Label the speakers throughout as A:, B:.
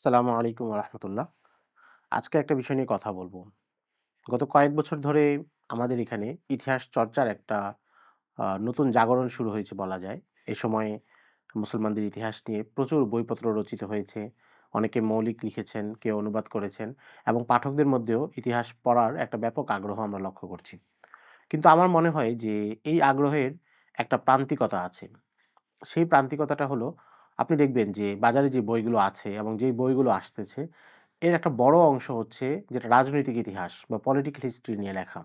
A: আসসালামু আলাইকুম রহমতুল্লাহ আজকে একটা বিষয় নিয়ে কথা বলব। গত কয়েক বছর ধরে আমাদের এখানে ইতিহাস চর্চার একটা নতুন জাগরণ শুরু হয়েছে বলা যায়। এ সময়ে মুসলমানদের ইতিহাস নিয়ে প্রচুর বইপত্র রচিত হয়েছে। অনেকে মৌলিক লিখেছেন, কেউ অনুবাদ করেছেন এবং পাঠকদের মধ্যেও ইতিহাস পড়ার একটা ব্যাপক আগ্রহ আমরা লক্ষ্য করছি। কিন্তু আমার মনে হয় যে এই আগ্রহের একটা প্রান্তিকতা আছে। সেই প্রান্তিকতাটা হলো আপনি দেখবেন যে বাজারে যে বইগুলো আছে এবং যেই বইগুলো আসতেছে, এর একটা বড় অংশ হচ্ছে যেটা রাজনৈতিক ইতিহাস বা পলিটিক্যাল হিস্ট্রি নিয়ে লেখা।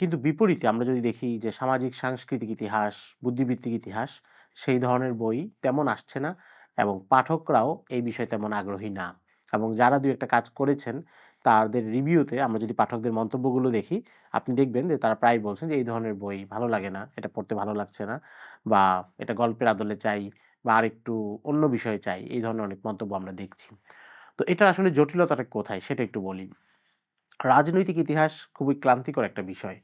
A: কিন্তু বিপরীতে আমরা যদি দেখি যে সামাজিক, সাংস্কৃতিক ইতিহাস, বুদ্ধিবৃত্তিক ইতিহাস, সেই ধরনের বই তেমন আসছে না এবং পাঠকরাও এই বিষয়ে তেমন আগ্রহী না। এবং যারা দু একটা কাজ করেছেন, তাদের রিভিউতে আমরা যদি পাঠকদের মন্তব্যগুলো দেখি, আপনি দেখবেন যে তারা প্রায় বলছেন যে, এই ধরনের বই ভালো লাগে না, এটা পড়তে ভালো লাগছে না বা এটা গল্পের আদলে চাই। বা আরেকটু অন্য বিষয়ে চাই, এই ধরনের অনেক মন্তব্য আমরা দেখছি। তো এটা আসলে জটিলতাটা কোথায় সেটা একটু বলি। রাজনৈতিক ইতিহাস খুবই ক্লান্তিকর একটা বিষয়।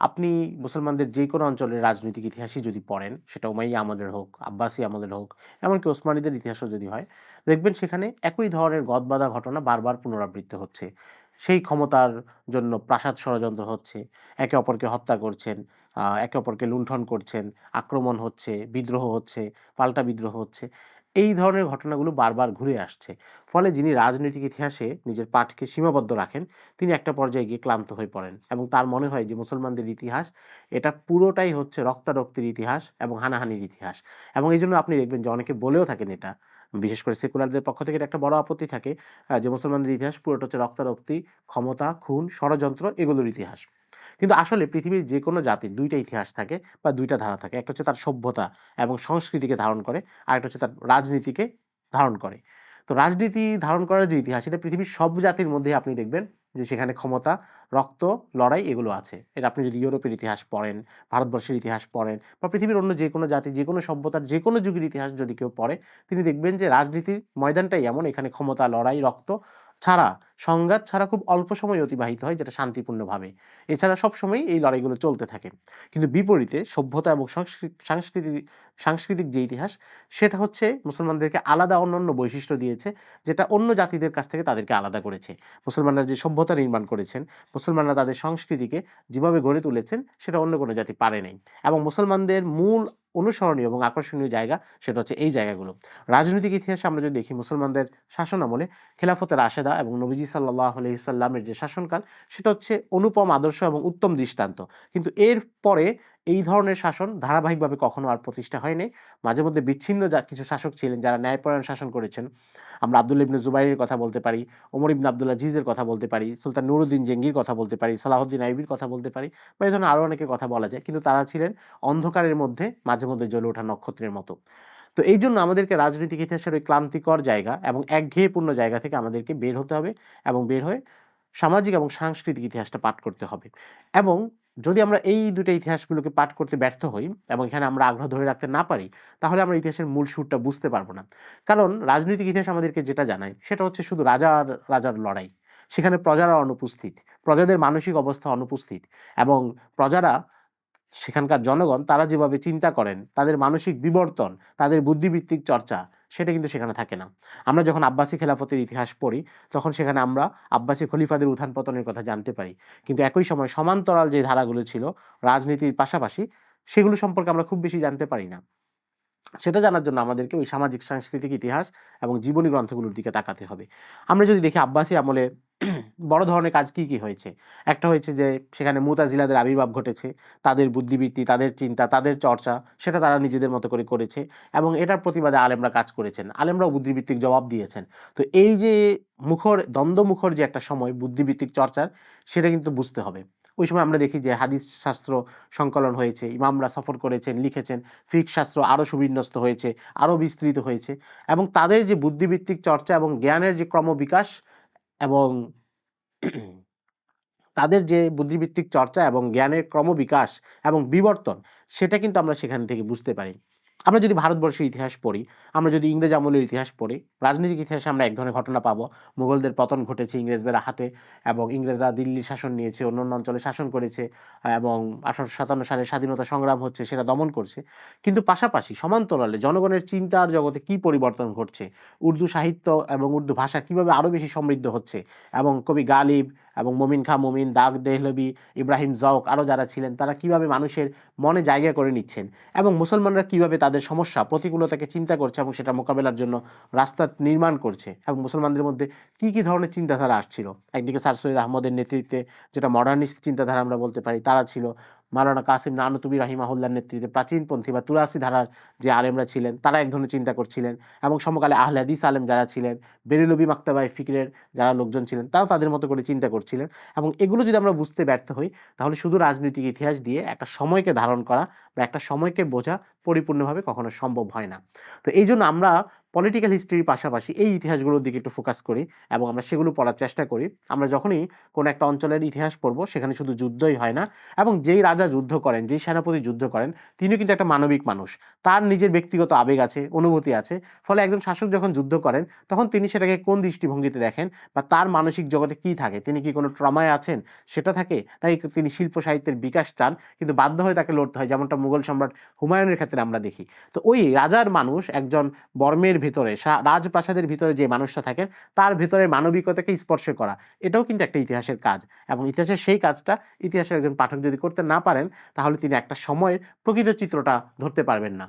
A: আপনি মুসলমানদের যে কোনো অঞ্চলের রাজনৈতিক ইতিহাসই যদি পড়েন, সেটা উমাইয়া আমলের হোক, আব্বাসী আমলের হোক, এমনকি ওসমানীদের ইতিহাসও যদি হয়, দেখবেন সেখানে একই ধরনের গদবাধা ঘটনা বারবার পুনরাবৃত্ত হচ্ছে। সেই ক্ষমতার জন্য প্রাসাদ ষড়যন্ত্র হচ্ছে, একে অপরকে হত্যা করছেন একে অপরকে লুণ্ঠন করছেন, আক্রমণ হচ্ছে, বিদ্রোহ হচ্ছে, পাল্টা বিদ্রোহ হচ্ছে, এই ধরনের ঘটনাগুলো বারবার ঘুরে আসছে। ফলে যিনি রাজনৈতিক ইতিহাসে নিজের পাঠকে সীমাবদ্ধ রাখেন, তিনি একটা পর্যায়ে গিয়ে ক্লান্ত হয়ে পড়েন এবং তার মনে হয় যে মুসলমানদের ইতিহাস, এটা পুরোটাই হচ্ছে রক্তারক্তির ইতিহাস এবং হানাহানির ইতিহাস। এবং এই জন্য আপনি দেখবেন যে অনেকে বলেও থাকেন এটা বিশেষ করে সেকুলারদের পক্ষ থেকে একটা বড় আপত্তি থাকে যে মুসলমানদের ইতিহাস পুরোটা হচ্ছে রক্তারক্তি, ক্ষমতা, খুন, ষড়যন্ত্র এগুলোর ইতিহাস। কিন্তু আসলে পৃথিবীর যে কোনো জাতির দুইটা ইতিহাস থাকে বা দুইটা ধারা থাকে, একটা হচ্ছে তার সভ্যতা এবং সংস্কৃতিকে ধারণ করে, আর একটা হচ্ছে তার রাজনীতিকে ধারণ করে। তো রাজনীতি ধারণ করার যে ইতিহাস, এটা পৃথিবীর সব জাতির মধ্যে আপনি দেখবেন যে সেখানে ক্ষমতা, রক্ত, লড়াই এগুলো আছে। এটা আপনি যদি ইউরোপের ইতিহাস পড়েন, ভারতবর্ষের ইতিহাস পড়েন বা পৃথিবীর অন্য যে কোনো জাতি, যে কোনো সভ্যতার, যে কোনো যুগের ইতিহাস যদি কেউ পড়ে, তিনি দেখবেন যে রাজনীতির ময়দানটাই এমন। এখানে ক্ষমতা, লড়াই, রক্ত ছাড়া, সংঘাত ছাড়া খুব অল্প সময় অতিবাহিত হয় যেটা শান্তিপূর্ণভাবে। এছাড়া সবসময় এই লড়াইগুলো চলতে থাকে। কিন্তু বিপরীতে সভ্যতা এবং সাংস্কৃতিক সাংস্কৃতিক যে ইতিহাস, সেটা হচ্ছে মুসলমানদেরকে আলাদা অন্যান্য বৈশিষ্ট্য দিয়েছে, যেটা অন্য জাতিদের কাছ থেকে তাদেরকে আলাদা করেছে। মুসলমানরা যে সভ্যতা নির্মাণ করেছেন, মুসলমানরা তাদের সংস্কৃতিকে যেভাবে গড়ে তুলেছেন, সেটা অন্য কোনো জাতি পারে নাই। এবং মুসলমানদের মূল অনুসরণীয় এবং আকর্ষণীয় জায়গা সেটা হচ্ছে এই জায়গাগুলো। রাজনৈতিক ইতিহাসে আমরা যদি দেখি মুসলমানদের শাসন আমলে খেলাফতের আশেদা এবং নবীজি সাল্লাহ আলহিসাল্লামের যে শাসনকাল, সেটা হচ্ছে অনুপম আদর্শ এবং উত্তম দৃষ্টান্ত। কিন্তু এর পরে এই ধরনের শাসন ধারাবাহিকভাবে কখনো আর প্রতিষ্ঠা হয়নি। মাঝে মধ্যে বিচ্ছিন্ন যা কিছু শাসক ছিলেন যারা ন্যায়পরায়ণ শাসন করেছেন। আমরা আব্দুল ইবনে জুবাইরের কথা বলতে পারি, ওমর ইবনে আবদুল্লাহ জিজের কথা বলতে পারি, সুলতান নুরুদ্দিন জেঙ্গির কথা বলতে পারি, সালাহুদ্দিন আইবির কথা বলতে পারি বা এই ধরনের আরও অনেকের কথা বলা যায়। কিন্তু তারা ছিলেন অন্ধকারের মধ্যে, মাঝে মধ্যে জ্বলে ওঠা নক্ষত্রের মতো। তো এই জন্য আমাদেরকে রাজনৈতিক ইতিহাসের ওই ক্লান্তিকর জায়গা এবং একঘেয়েপূর্ণ জায়গা থেকে আমাদেরকে বের হতে হবে এবং বের হয়ে সামাজিক এবং সাংস্কৃতিক ইতিহাসটা পাঠ করতে হবে। এবং যদি আমরা এই দুটো ইতিহাসগুলোকে পাঠ করতে ব্যর্থ হই এবং এখানে আমরা আগ্রহ ধরে রাখতে না পারি, তাহলে আমরা ইতিহাসের মূল সুরটা বুঝতে পারব না। কারণ রাজনৈতিক ইতিহাস আমাদেরকে যেটা জানায়, সেটা হচ্ছে শুধু রাজার রাজার লড়াই। সেখানে প্রজারা অনুপস্থিত, প্রজাদের মানসিক অবস্থা অনুপস্থিত এবং প্রজারা সেখানকার জনগণ, তারা যেভাবে চিন্তা করেন, তাদের মানসিক বিবর্তন, তাদের বুদ্ধিবৃত্তিক চর্চা সেটা কিন্তু সেখানে থাকে না। আমরা যখন আব্বাসী খেলাফতের ইতিহাস পড়ি, তখন সেখানে আমরা আব্বাসী খলিফাদের উত্থান পতনের কথা জানতে পারি। কিন্তু একই সময় সমান্তরাল যে ধারাগুলো ছিল, রাজনীতির পাশাপাশি, সেগুলো সম্পর্কে আমরা খুব বেশি জানতে পারি না। সেটা জানার জন্য আমাদেরকে ওই সামাজিক, সাংস্কৃতিক ইতিহাস এবং জীবনী গ্রন্থগুলোর দিকে তাকাতে হবে। আমরা যদি দেখি আব্বাসী আমলে বড় ধরনের কাজ কি কি হয়েছে? একটা হয়েছে যে, সেখানে মুতাজিলাদের আবির্ভাব ঘটেছে, তাদের বুদ্ধিবৃত্তি, তাদের চিন্তা, তাদের চর্চা, সেটা তারা নিজেদের মতো করে করেছে এবং এটার প্রতিবাদে আলেমরা কাজ করেছেন। আলেমরাও বুদ্ধিবৃত্তিক জবাব দিয়েছেন। তো এই যে মুখর, দ্বন্দ্বমুখর যে একটা সময়, বুদ্ধিবৃত্তিক চর্চার, সেটা কিন্তু বুঝতে হবে। ওই সময় আমরা দেখি যে, হাদিস শাস্ত্র সংকলন হয়েছে, ইমামরা সফর করেছেন, লিখেছেন, ফিক শাস্ত্র আরও সুবিন্যস্ত হয়েছে, আরও বিস্তৃত হয়েছে এবং তাদের যে বুদ্ধিবৃত্তিক চর্চা এবং জ্ঞানের যে ক্রমবিকাশ এবং তাদের যে বুদ্ধিবৃত্তিক চর্চা এবং জ্ঞানের ক্রমবিকাশ এবং বিবর্তন, সেটা কিন্তু আমরা সেখান থেকে বুঝতে পারি। আমরা যদি ভারতবর্ষের ইতিহাস পড়ি, আমরা যদি ইংরেজ আমলের ইতিহাস পড়ি, রাজনৈতিক ইতিহাসে আমরা এক ধরনের ঘটনা পাবো। মুঘলদের পতন ঘটেছে ইংরেজদের হাতে এবং ইংরেজরা দিল্লি শাসন নিয়েছে অন্য অন্য অঞ্চলে শাসন করেছে এবং আঠারোশো সাতান্ন সালে স্বাধীনতা সংগ্রাম হচ্ছে, সেটা দমন করছে। কিন্তু পাশাপাশি সমান্তরালে জনগণের চিন্তার জগতে কি পরিবর্তন ঘটছে, উর্দু সাহিত্য এবং উর্দু ভাষা কীভাবে আরও বেশি সমৃদ্ধ হচ্ছে এবং কবি গালিব এবং মমিন খা মমিন, দাগ দেহলবি, ইব্রাহিম জওক আরও যারা ছিলেন, তারা কীভাবে মানুষের মনে জায়গা করে নিচ্ছেন এবং মুসলমানরা কীভাবে তাদের সমস্যা, প্রতিকূলতাকে চিন্তা করছে এবং সেটা মোকাবেলার জন্য রাস্তা নির্মাণ করছে এবং মুসলমানদের মধ্যে কি কি ধরনের চিন্তাধারা আসছিল? একদিকে স্যার সৈয়দ আহমদের নেতৃত্বে যেটা মডার্নিস্ট চিন্তাধারা আমরা বলতে পারি, তারা ছিল মালানা কাসিম নানতুবি রাহিমাহুল্লার নেতৃত্বে প্রাচীনপন্থী বা তুরাসি ধারার যে আলেমরা ছিলেন, তারা এক ধরনের চিন্তা করছিলেন এবং সমকালে আহলে হাদিস আলেম যারা ছিলেন বেরেলবি মাক্তাবাই ফিকরের যারা লোকজন ছিলেন তারা তাদের মতো করে চিন্তা করছিলেন এবং এগুলো যদি আমরা বুঝতে ব্যর্থ হই, তাহলে শুধু রাজনৈতিক ইতিহাস দিয়ে একটা সময়কে ধারণ করা বা একটা সময়কে বোঝা পরিপূর্ণভাবে কখনো সম্ভব হয় না। তো এই জন্য আমরা পলিটিক্যাল হিস্ট্রির পাশাপাশি এই ইতিহাসগুলোর দিকে একটু ফোকাস করি এবং আমরা সেগুলো পড়ার চেষ্টা করি। আমরা যখনই কোনো একটা অঞ্চলের ইতিহাস পড়ব, সেখানে শুধু যুদ্ধই হয় না এবং যেই রাজা যুদ্ধ করেন, যেই সেনাপতি যুদ্ধ করেন, তিনিও কিন্তু একটা মানবিক মানুষ। তার নিজের ব্যক্তিগত আবেগ আছে, অনুভূতি আছে। ফলে একজন শাসক যখন যুদ্ধ করেন, তখন তিনি সেটাকে কোন দৃষ্টিভঙ্গিতে দেখেন বা তার মানসিক জগতে কি থাকে? তিনি কি কোনো ট্রমায় আছেন? সেটা থাকে, তাই তিনি শিল্প সাহিত্যের বিকাশ চান, কিন্তু বাধ্য হয়ে তাকে লড়তে হয়, যেমনটা মুঘল সম্রাট হুমায়ুনের ক্ষেত্রে আমরা দেখি। তো ওই রাজার মানুষ একজন বর্মের ভিতরে রাজপ্রাসাদের ভিতরে যে মানুষটা থাকেন, তার ভিতরে মানবিকতাকে স্পর্শ করা, এটাও কিন্তু একটা ইতিহাসের কাজ। এবং ইতিহাসের সেই কাজটা ইতিহাসের একজন পাঠক যদি করতে না পারেন, তাহলে তিনি একটা সময়ের প্রকৃত চিত্রটা ধরতে পারবেন না।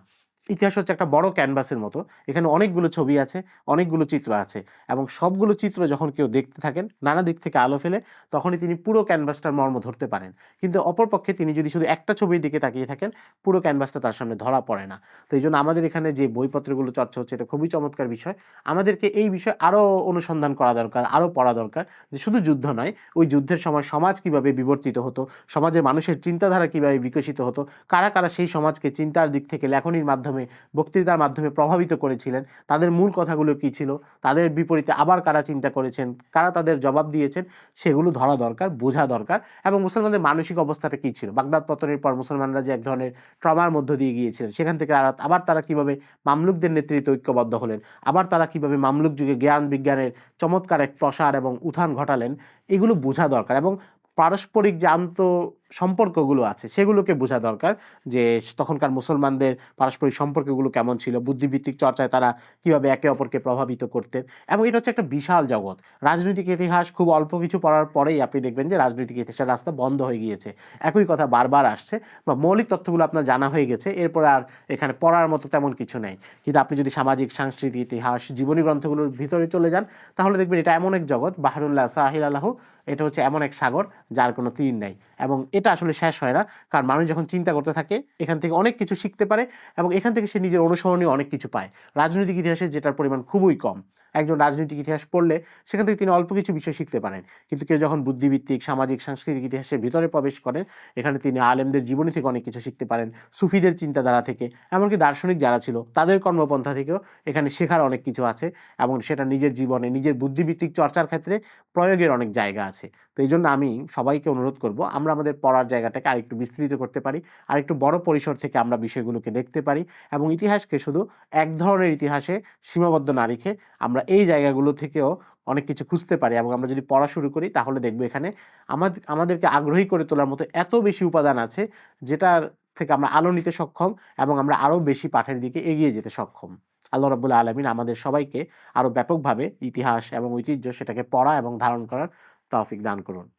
A: ইতিহাস হচ্ছে একটা বড় ক্যানভাসের মতো। এখানে অনেকগুলো ছবি আছে, অনেকগুলো চিত্র আছে এবং সবগুলো চিত্র যখন কেউ দেখতে থাকেন, নানা দিক থেকে আলো ফেলে, তখনই তিনি পুরো ক্যানভাসটার মর্ম ধরতে পারেন। কিন্তু অপরপক্ষে তিনি যদি শুধু একটা ছবির দিকে তাকিয়ে থাকেন, পুরো ক্যানভাসটা তার সামনে ধরা পড়ে না। তো এই জন্য আমাদের এখানে যে বইপত্রগুলো চর্চা হচ্ছে, এটা খুবই চমৎকার বিষয়। আমাদেরকে এই বিষয়ে আরও অনুসন্ধান করা দরকার, আরও পড়া দরকার যে শুধু যুদ্ধ নয়, ওই যুদ্ধের সময় সমাজ কীভাবে বিবর্তিত হতো, সমাজের মানুষের চিন্তাধারা কীভাবে বিকশিত হতো, কারা কারা সেই সমাজকে চিন্তার দিক থেকে লেখনির মাধ্যমে মাধ্যমে, বক্তৃতার মাধ্যমে প্রভাবিত করেছিলেন। তাদের মূল কথাগুলো কী ছিল? তাদের বিপরীতে আবার কারা চিন্তা করেছেন? কারা তাদের জবাব দিয়েছেন? সেগুলো ধরা দরকার, বোঝা দরকার। এবং মুসলমানদের মানসিক অবস্থাতে কী ছিল? বাগদাদ পতনের পর মুসলমানরা যে এক ধরনের ট্রমার মধ্য দিয়ে গিয়েছিলেন, সেখান থেকে তারা, আবার তারা কীভাবে মামলুকদের নেতৃত্বে ঐক্যবদ্ধ হলেন, আবার তারা কীভাবে মামলুক যুগে জ্ঞান, বিজ্ঞানের চমৎকার এক প্রসার এবং উত্থান ঘটালেন, এগুলো বোঝা দরকার। এবং পারস্পরিক যে আন্ত সম্পর্কগুলো আছে, সেগুলোকে বোঝা দরকার যে তখনকার মুসলমানদের পারস্পরিক সম্পর্কগুলো কেমন ছিল বুদ্ধিভিত্তিক চর্চায় তারা কীভাবে একে অপরকে প্রভাবিত করতেন এবং এটা হচ্ছে একটা বিশাল জগৎ। রাজনৈতিক ইতিহাস খুব অল্প কিছু পড়ার পরেই আপনি দেখবেন যে রাজনৈতিক ইতিহাসের রাস্তা বন্ধ হয়ে গিয়েছে। একই কথা বারবার আসছে, বা মৌলিক তথ্যগুলো আপনার জানা হয়ে গেছে, এরপর আর এখানে পড়ার মতো তেমন কিছু নেই। কিন্তু আপনি যদি সামাজিক, সাংস্কৃতিক ইতিহাস, জীবনী গ্রন্থগুলোর ভিতরে চলে যান, তাহলে দেখবেন এটা এমন এক জগৎ, বাহারুল্লাহ সাহিল আল্লাহ এটা হচ্ছে এমন এক সাগর যার কোনো তীর নেই। এবং এটা আসলে শেষ হয় না। কারণ মানুষ যখন চিন্তা করতে থাকে, এখান থেকে অনেক কিছু শিখতে পারে এবং এখান থেকে সে নিজের অনুসরণীয় অনেক কিছু পায়। রাজনৈতিক ইতিহাসে যেটার পরিমাণ খুবই কম, একজন রাজনৈতিক ইতিহাস পড়লে সেখান থেকে তিনি অল্প কিছু বিষয় শিখতে পারেন। কিন্তু কেউ যখন বুদ্ধিভিত্তিক সামাজিক, সাংস্কৃতিক ইতিহাসের ভিতরে প্রবেশ করেন, এখানে তিনি আলেমদের জীবনী থেকে অনেক কিছু শিখতে পারেন, সুফিদের চিন্তাধারা থেকে, এমনকি দার্শনিক যারা ছিল, তাদের কর্মপন্থা থেকেও এখানে শেখার অনেক কিছু আছে এবং সেটা নিজের জীবনে, নিজের বুদ্ধিভিত্তিক চর্চার ক্ষেত্রে প্রয়োগের অনেক জায়গা আছে। তো এই জন্য আমি সবাইকে অনুরোধ করব, আমরা আমাদের পড়ার জায়গাটাকে আরেকটু বিস্তৃত করতে পারি, আরেকটু বড় পরিসর থেকে আমরা বিষয়গুলোকে দেখতে পারি এবং ইতিহাসকে শুধু এক ধরনের ইতিহাসে সীমাবদ্ধ না রেখে আমরা এই জায়গাগুলো থেকেও অনেক কিছু খুঁজতে পারি এবং আমরা যদি পড়া শুরু করি তাহলে দেখব এখানে আমাদের আমাদেরকে আগ্রহী করে তোলার মতো এত বেশি উপাদান আছে যেটার থেকে আমরা আলো নিতে সক্ষম এবং আমরা আরও বেশি পাঠের দিকে এগিয়ে যেতে সক্ষম। আল্লাহ রবুল্লা আলমিন আমাদের সবাইকে আরও ব্যাপকভাবে ইতিহাস এবং ঐতিহ্য সেটাকে পড়া এবং ধারণ করার তৌফিক দান করুন।